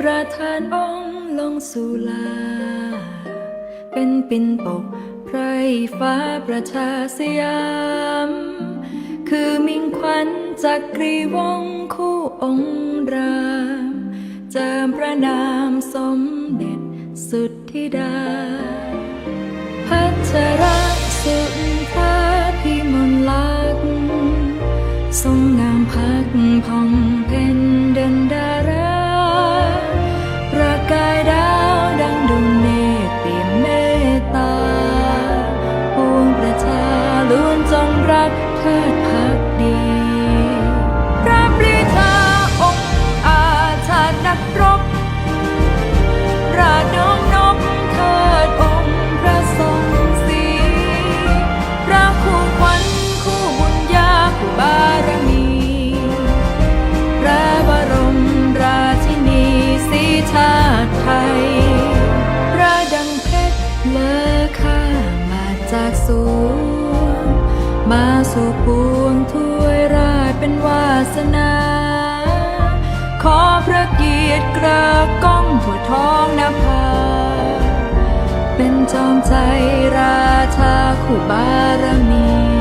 ประธานองค์ลงสู่ลา ปินปกไพรฟ้าประชาสยาม คือมิ่งขวัญจักรีวงคู่องค์รามเจิมพระนามสมเด็จสุดที่ดา พัชรสุน จากสูง มาสู่ปวงถ้วยราชเป็นวาสนา ขอพระเกียรติกระก้องหัวท้องนภา เป็นจอมใจราชาคู่บารมี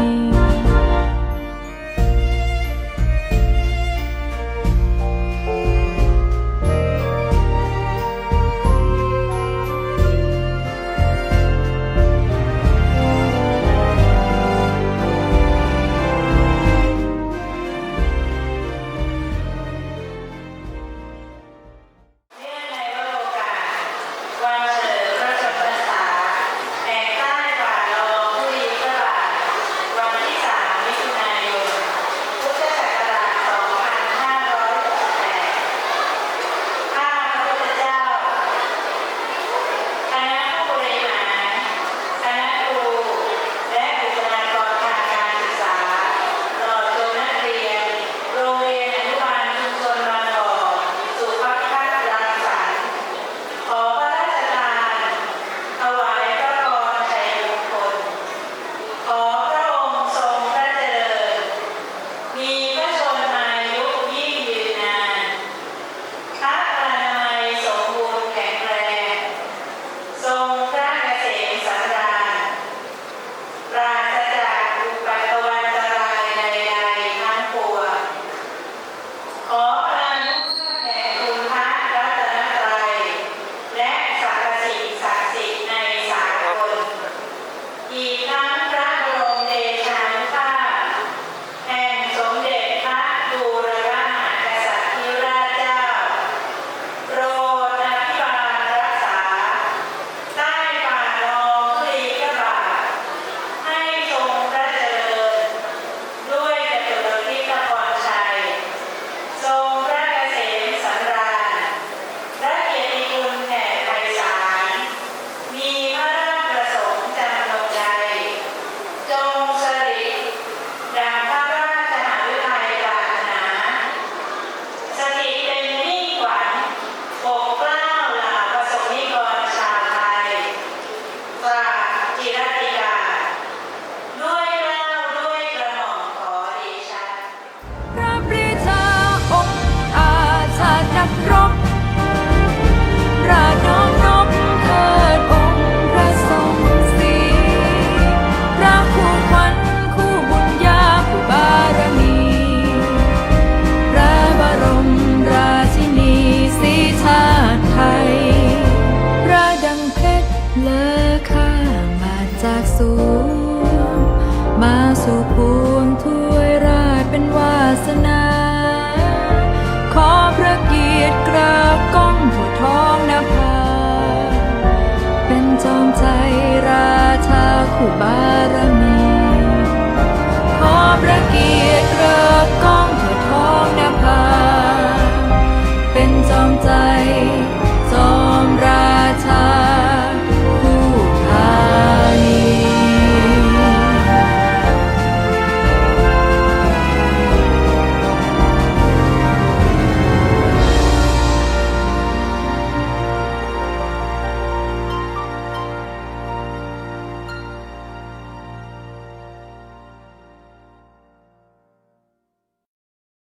ูง มาสู่ปวงถวยราชเป็นวาสนา ขอพระเกียรติกราบก้องหัวท้องนภา เป็นจอมใจราชาคู่บารม